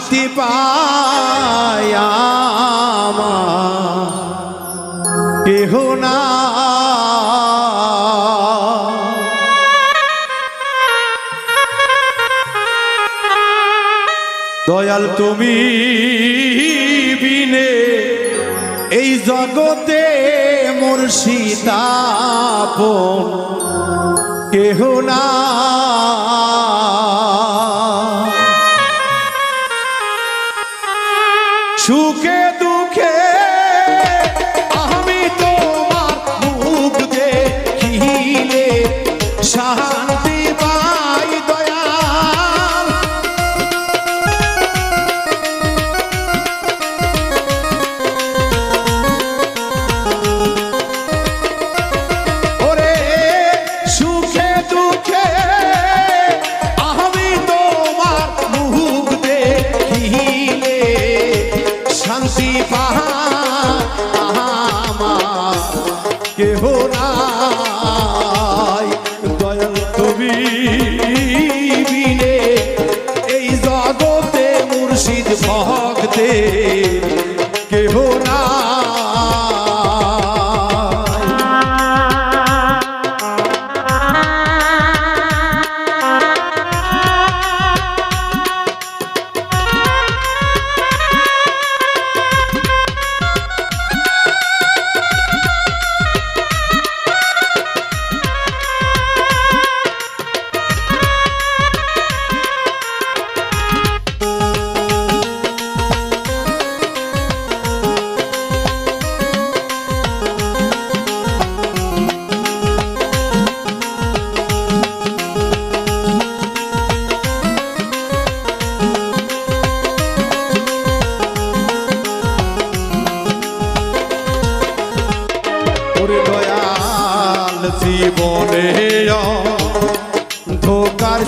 শান্তি পায়া কেহ না। দয়াল তুমি বিনে এই জগতে মোর সীতা কেহ না। সুখে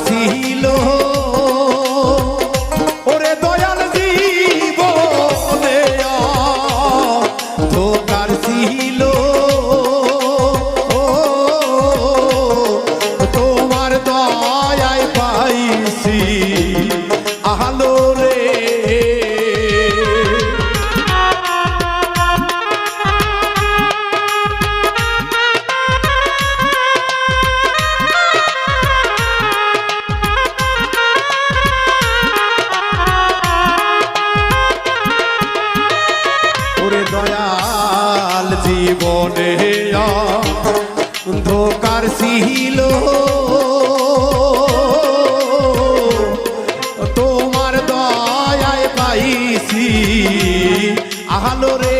ছিল পাইছি। আহালোরে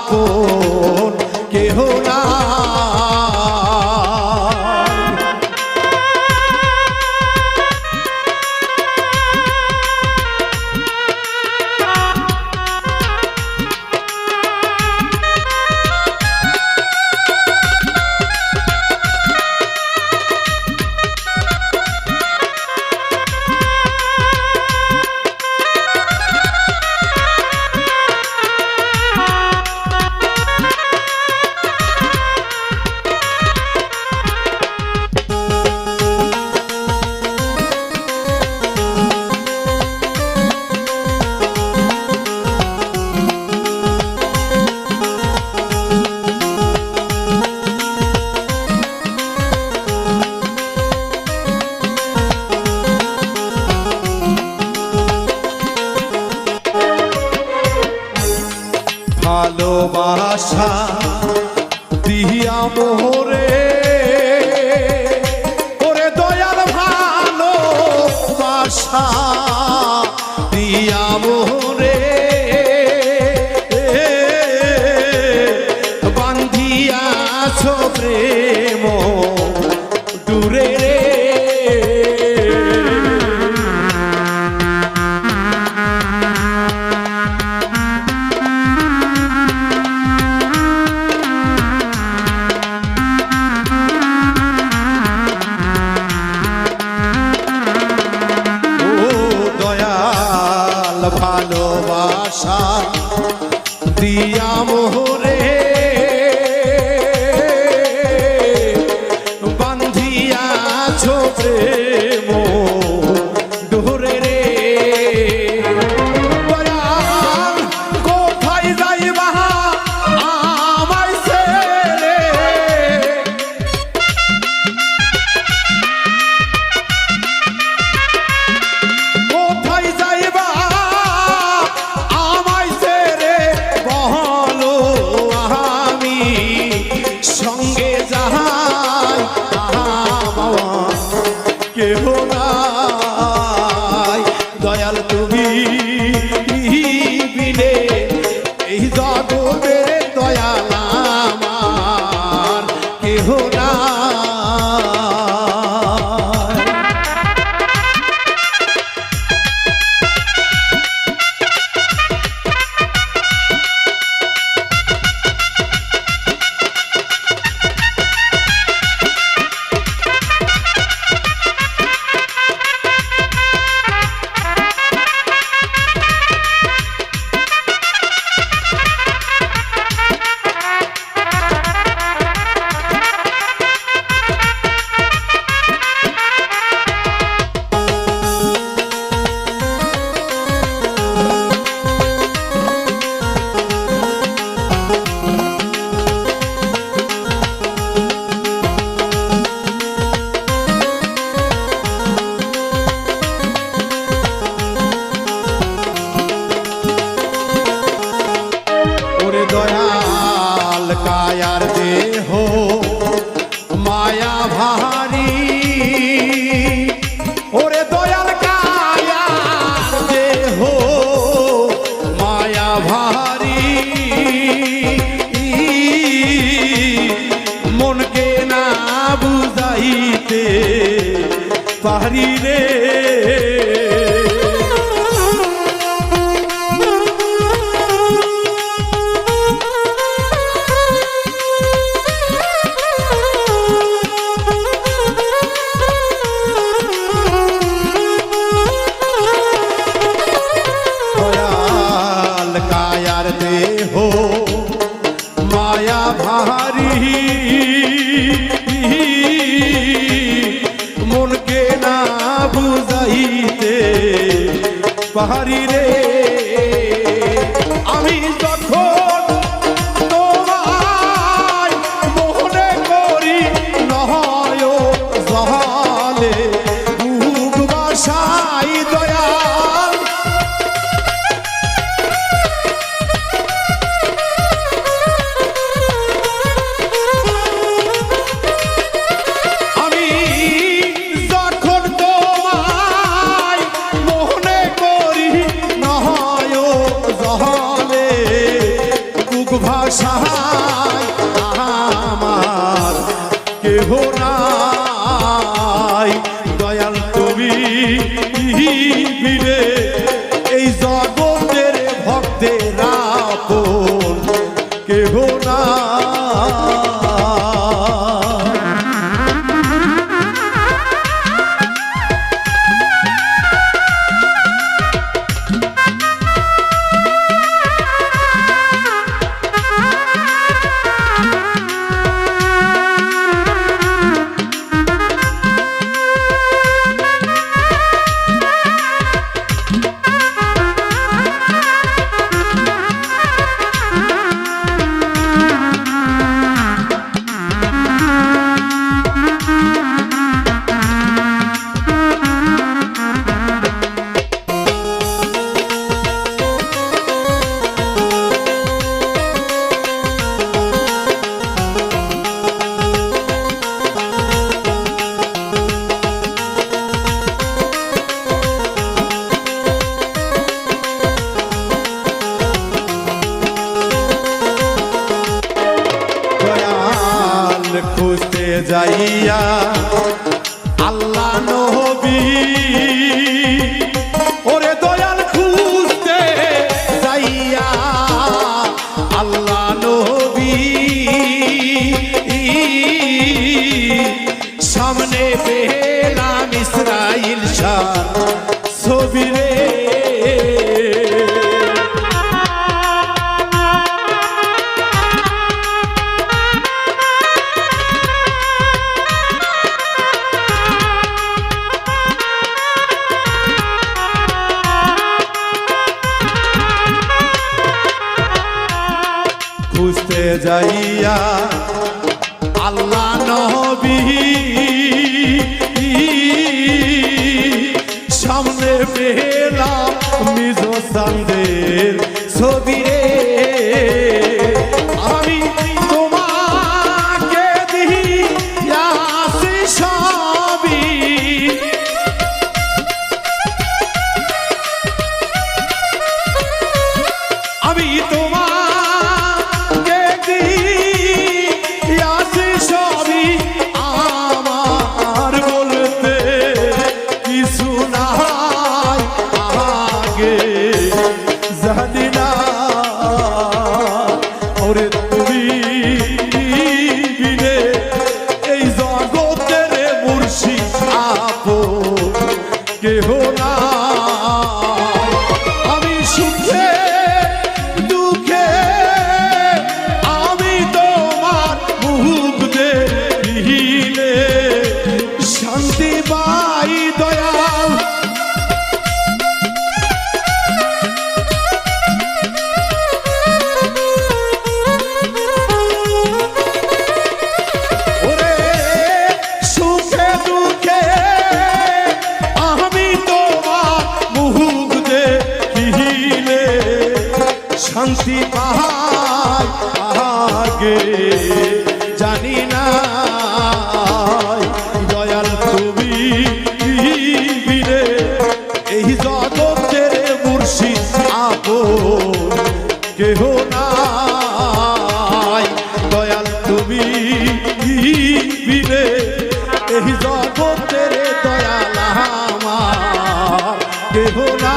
আপন কেহ না ভালোবাসা দিয়া মোহরে। ওরে দয়াল ভালোবাসা দিয়া মোহরে। বান্ধিয়া ছোবরে ভালোবাসা দিয়া মোহরে কেহ পারি রে। কায়ার দেহ মায়া ভারী। পাহাড়ি রে। আমি যখন তোমায় মনে করি নহায় জহালে বাসাই দয়াল নাই দয়াল তুমি ফিরে এই জগতের ভক্তের কেহ না aí. শান্তি পাহাড় আগে জানি না। দয়াল তুমি বীরে এই জগতের মুর্শিদ আপো কেহ না দয়াল তুমি বীরে এই জগতের দয়াল আমার কেহ না